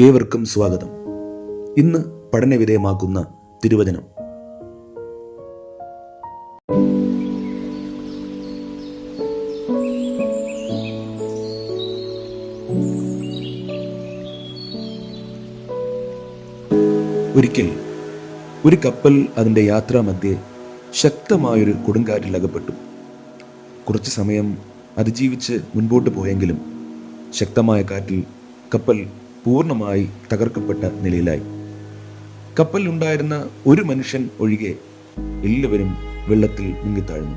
ഏവർക്കും സ്വാഗതം. ഇന്ന് പഠനവിധേയമാക്കുന്ന തിരുവചനം. ഒരിക്കൽ ഒരു കപ്പൽ അതിന്റെ യാത്രാമധ്യേ ശക്തമായൊരു കൊടുങ്കാറ്റിൽ അകപ്പെട്ടു കുറച്ച് സമയം അതിജീവിച്ച് മുൻപോട്ട് പോയെങ്കിലും ശക്തമായ കാറ്റിൽ കപ്പൽ പൂർണമായി തകർക്കപ്പെട്ട നിലയിലായി. കപ്പലിലുണ്ടായിരുന്ന ഒരു മനുഷ്യൻ ഒഴികെ എല്ലാവരും വെള്ളത്തിൽ മുങ്ങിത്താഴ്ന്നു.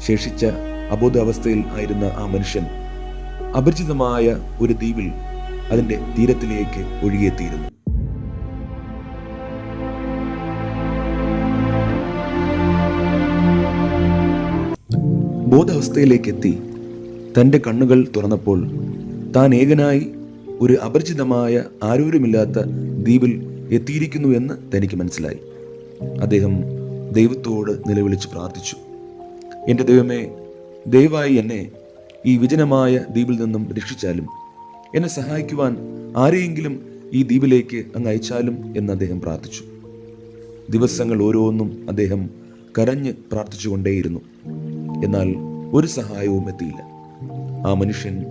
ശേഷിച്ച അബോധാവസ്ഥയിൽ ആയിരുന്ന ആ മനുഷ്യൻ അപരിചിതമായ ഒരു ദ്വീപിൽ അതിന്റെ തീരത്തിലേക്ക് ഒഴുകിയെത്തിയിരുന്നു. ബോധാവസ്ഥയിലേക്ക് എത്തി തന്റെ കണ്ണുകൾ തുറന്നപ്പോൾ താൻ ഏകനായി ഒരു അപരിചിതമായ ആരോരുമില്ലാത്ത ദ്വീപിൽ എത്തിയിരിക്കുന്നു എന്ന് തനിക്ക് മനസ്സിലായി. അദ്ദേഹം ദൈവത്തോട് നിലവിളിച്ച് പ്രാർത്ഥിച്ചു. എന്റെ ദൈവമേ ദയവായി എന്നെ ഈ വിജനമായ ദ്വീപിൽ നിന്നും രക്ഷിച്ചാലും എന്നെ സഹായിക്കുവാൻ ആരെയെങ്കിലും ഈ ദ്വീപിലേക്ക് അങ്ങ് അയച്ചാലും എന്ന് അദ്ദേഹം പ്രാർത്ഥിച്ചു. ദിവസങ്ങൾ ഓരോന്നും അദ്ദേഹം കരഞ്ഞ് പ്രാർത്ഥിച്ചുകൊണ്ടേയിരുന്നു. എന്നാൽ ഒരു സഹായവും എത്തിയില്ല. ആ മനുഷ്യൻ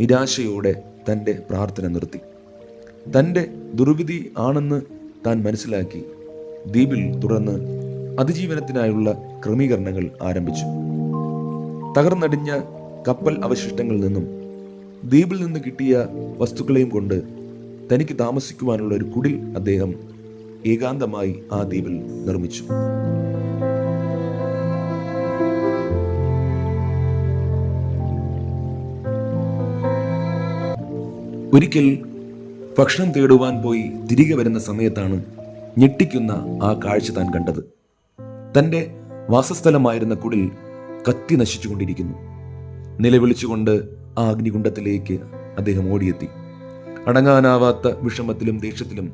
നിരാശയോടെ തന്റെ പ്രാർത്ഥന നിർത്തി. തന്റെ ദുർവിധി ആണെന്ന് താൻ മനസ്സിലാക്കി ദ്വീപിൽ തുടർന്ന് അതിജീവനത്തിനായുള്ള ക്രമീകരണങ്ങൾ ആരംഭിച്ചു. തകർന്നടിഞ്ഞ കപ്പൽ അവശിഷ്ടങ്ങളിൽ നിന്നും ദ്വീപിൽ നിന്ന് കിട്ടിയ വസ്തുക്കളെയും കൊണ്ട് തനിക്ക് താമസിക്കുവാനുള്ള ഒരു കുടിൽ അദ്ദേഹം ഏകാന്തമായി ആ ദ്വീപിൽ നിർമ്മിച്ചു. ഒരിക്കൽ ഭക്ഷണം തേടുവാൻ പോയി തിരികെ വരുന്ന സമയത്താണ് ഞെട്ടിക്കുന്ന ആ കാഴ്ച താൻ കണ്ടത്. തന്റെ വാസസ്ഥലമായിരുന്ന കുടിൽ കത്തി നശിച്ചുകൊണ്ടിരിക്കുന്നു. നിലവിളിച്ചുകൊണ്ട് ആ അഗ്നികുണ്ഡത്തിലേക്ക് അദ്ദേഹം ഓടിയെത്തി. അടങ്ങാനാവാത്ത വിഷമത്തിലും ദേഷ്യത്തിലും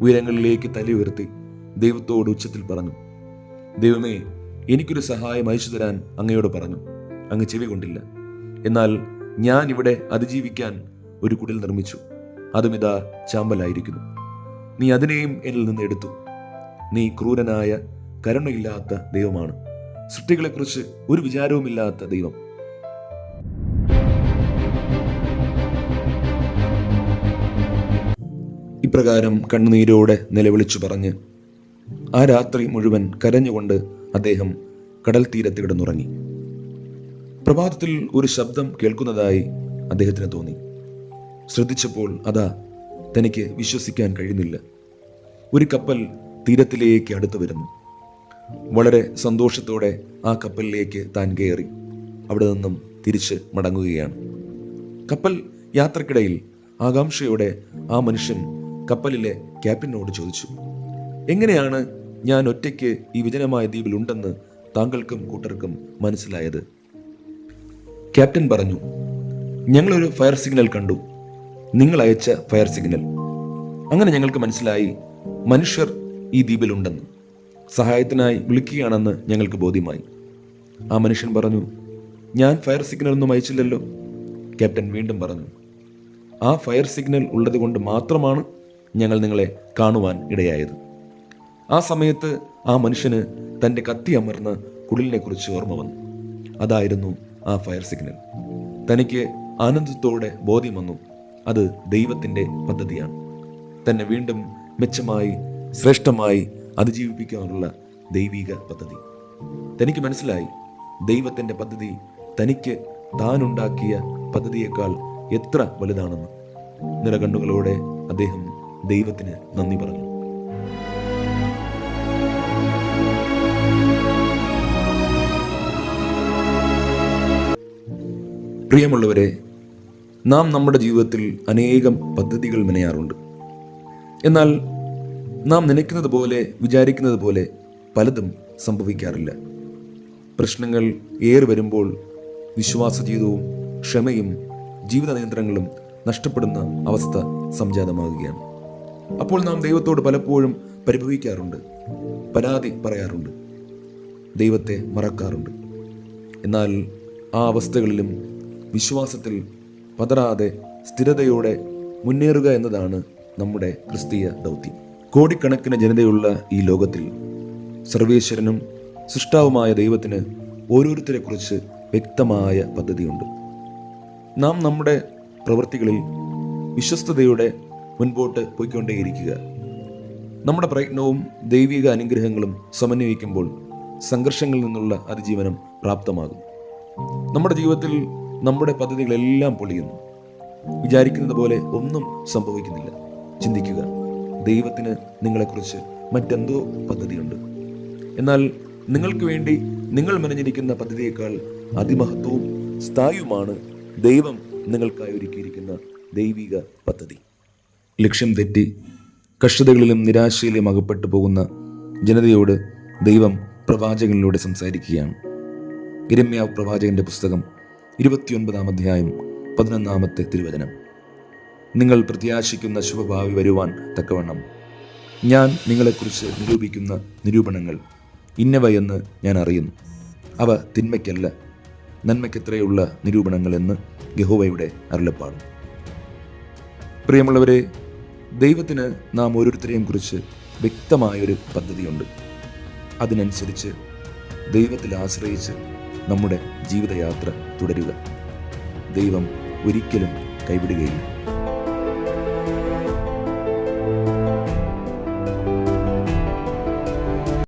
ഉയരങ്ങളിലേക്ക് തലയുയർത്തി ദൈവത്തോട് ഉച്ചത്തിൽ പറഞ്ഞു ദൈവമേ എനിക്കൊരു സഹായം അയച്ചു തരാൻ അങ്ങയോട് പറഞ്ഞു. അങ്ങ് ചെവി കൊണ്ടില്ല. എന്നാൽ ഞാൻ ഇവിടെ അതിജീവിക്കാൻ ഒരു കുടിൽ നിർമ്മിച്ചു. അതും ഇതാ ചാമ്പലായിരിക്കുന്നു. നീ അതിനെയും എന്നിൽ നിന്ന് എടുത്തു. നീ ക്രൂരനായ കരുണയില്ലാത്ത ദൈവമാണ്. സൃഷ്ടികളെക്കുറിച്ച് ഒരു വിചാരവുമില്ലാത്ത ദൈവം. ഇപ്രകാരം കണ്ണുനീരോടെ നിലവിളിച്ചു പറഞ്ഞ് ആ രാത്രി മുഴുവൻ കരഞ്ഞുകൊണ്ട് അദ്ദേഹം കടൽ തീരത്ത് കിടന്നുറങ്ങി. പ്രഭാതത്തിൽ ഒരു ശബ്ദം കേൾക്കുന്നതായി അദ്ദേഹത്തിന് തോന്നി. ശ്രദ്ധിച്ചപ്പോൾ അതാ തനിക്ക് വിശ്വസിക്കാൻ കഴിയുന്നില്ല. ഒരു കപ്പൽ തീരത്തിലേക്ക് അടുത്തു വരുന്നു. വളരെ സന്തോഷത്തോടെ ആ കപ്പലിലേക്ക് താൻ കയറി. അവിടെ നിന്നും തിരിച്ച് മടങ്ങുകയാണ്. കപ്പൽ യാത്രക്കിടയിൽ ആകാംക്ഷയോടെ ആ മനുഷ്യൻ കപ്പലിലെ ക്യാപ്റ്റനോട് ചോദിച്ചു എങ്ങനെയാണ് ഞാൻ ഒറ്റയ്ക്ക് ഈ വിജനമായ ദ്വീപിൽ ഉണ്ടെന്ന് താങ്കൾക്കും കൂട്ടർക്കും മനസ്സിലായത്? ക്യാപ്റ്റൻ പറഞ്ഞു ഞങ്ങളൊരു ഫയർ സിഗ്നൽ കണ്ടു. നിങ്ങൾ അയച്ച ഫയർ സിഗ്നൽ അങ്ങനെ ഞങ്ങൾക്ക് മനസ്സിലായി മനുഷ്യർ ഈ ദ്വീപിലുണ്ടെന്ന്. സഹായത്തിനായി വിളിക്കുകയാണെന്ന് ഞങ്ങൾക്ക് ബോധ്യമായി. ആ മനുഷ്യൻ പറഞ്ഞു ഞാൻ ഫയർ സിഗ്നൽ ഒന്നും അയച്ചില്ലല്ലോ. ക്യാപ്റ്റൻ വീണ്ടും പറഞ്ഞു ആ ഫയർ സിഗ്നൽ ഉള്ളത് കൊണ്ട് മാത്രമാണ് ഞങ്ങൾ നിങ്ങളെ കാണുവാൻ ഇടയായത്. ആ സമയത്ത് ആ മനുഷ്യന് തന്റെ കത്തി അമർന്ന കുടിലിനെ കുറിച്ച് ഓർമ്മ വന്നു. അതായിരുന്നു ആ ഫയർ സിഗ്നൽ തനിക്ക് ആനന്ദത്തോടെ ബോധ്യം വന്നു. അത് ദൈവത്തിന്റെ പദ്ധതിയാണ്. തന്നെ വീണ്ടും മെച്ചമായി ശ്രേഷ്ഠമായി അതിജീവിപ്പിക്കാനുള്ള ദൈവിക പദ്ധതി. തനിക്ക് മനസ്സിലായി ദൈവത്തിന്റെ പദ്ധതി തനിക്ക് താനുണ്ടാക്കിയ പദ്ധതിയേക്കാൾ എത്ര വലുതാണെന്ന്. നിറകണ്ണുകളോടെ അദ്ദേഹം ദൈവത്തിന് നന്ദി പറഞ്ഞു. പ്രിയമുള്ളവരെ നാം നമ്മുടെ ജീവിതത്തിൽ അനേകം പദ്ധതികൾ മെനയാറുണ്ട്. എന്നാൽ നാം നനയ്ക്കുന്നത് പോലെ വിചാരിക്കുന്നത് പോലെ പലതും സംഭവിക്കാറില്ല. പ്രശ്നങ്ങൾ ഏറി വരുമ്പോൾ വിശ്വാസ ജീവിതവും ക്ഷമയും ജീവിത നിയന്ത്രണങ്ങളും നഷ്ടപ്പെടുന്ന അവസ്ഥ സംജാതമാകുകയാണ്. അപ്പോൾ നാം ദൈവത്തോട് പലപ്പോഴും പരിഭവിക്കാറുണ്ട് പരാതി പറയാറുണ്ട് ദൈവത്തെ മറക്കാറുണ്ട്. എന്നാൽ ആ അവസ്ഥകളിലും വിശ്വാസത്തിൽ പതറാതെ സ്ഥിരതയോടെ മുന്നേറുക എന്നതാണ് നമ്മുടെ ക്രിസ്തീയ ദൗത്യം. കോടിക്കണക്കിന് ജനതയുള്ള ഈ ലോകത്തിൽ സർവേശ്വരനും സൃഷ്ടാവുമായ ദൈവത്തിന് ഓരോരുത്തരെക്കുറിച്ച് വ്യക്തമായ പദ്ധതിയുണ്ട്. നാം നമ്മുടെ പ്രവൃത്തികളിൽ വിശ്വസ്തതയോടെ മുൻപോട്ട് പോയിക്കൊണ്ടേയിരിക്കുക. നമ്മുടെ പ്രയത്നവും ദൈവിക അനുഗ്രഹങ്ങളും സമന്വയിക്കുമ്പോൾ സംഘർഷങ്ങളിൽ നിന്നുള്ള അതിജീവനം പ്രാപ്തമാകും. നമ്മുടെ ജീവിതത്തിൽ നമ്മുടെ പദ്ധതികളെല്ലാം പൊളിയുന്നു. വിചാരിക്കുന്നത് പോലെ ഒന്നും സംഭവിക്കുന്നില്ല. ചിന്തിക്കുക ദൈവത്തിന് നിങ്ങളെക്കുറിച്ച് മറ്റെന്തോ പദ്ധതിയുണ്ട്. എന്നാൽ നിങ്ങൾക്ക് വേണ്ടി നിങ്ങൾ മെനഞ്ഞിരിക്കുന്ന പദ്ധതിയേക്കാൾ അതിമഹത്വവും സ്ഥായുമാണ് ദൈവം നിങ്ങൾക്കായി ഒരുക്കിയിരിക്കുന്ന ദൈവിക പദ്ധതി. ലക്ഷ്യം തെറ്റി കഷ്ടതകളിലും നിരാശയിലും അകപ്പെട്ടു പോകുന്ന ജനതയോട് ദൈവം പ്രവാചകനിലൂടെ സംസാരിക്കുകയാണ്. ഇരമ്യാവ് പ്രവാചകന്റെ പുസ്തകം ഇരുപത്തിയൊൻപതാം അധ്യായം പതിനൊന്നാമത്തെ തിരുവചനം. നിങ്ങൾ പ്രത്യാശിക്കുന്ന ശുഭഭാവി വരുവാൻ തക്കവണ്ണം. ഞാൻ നിങ്ങളെക്കുറിച്ച് നിരൂപിക്കുന്ന നിരൂപണങ്ങൾ ഇന്നവയെന്ന് ഞാൻ അറിയുന്നു. അവ തിന്മയ്ക്കല്ല നന്മയ്ക്കെത്രയുള്ള നിരൂപണങ്ങളെന്ന് യഹോവയുടെ അരുളപ്പാട്. പ്രിയമുള്ളവരെ ദൈവത്തിന് നാം ഓരോരുത്തരെയും കുറിച്ച് വ്യക്തമായൊരു പദ്ധതിയുണ്ട്. അതിനനുസരിച്ച് ദൈവത്തിൽ ആശ്രയിച്ച് നമ്മുടെ ജീവിതയാത്ര തുടരുക. ദൈവം ഒരിക്കലും കൈവിടുകയില്ല.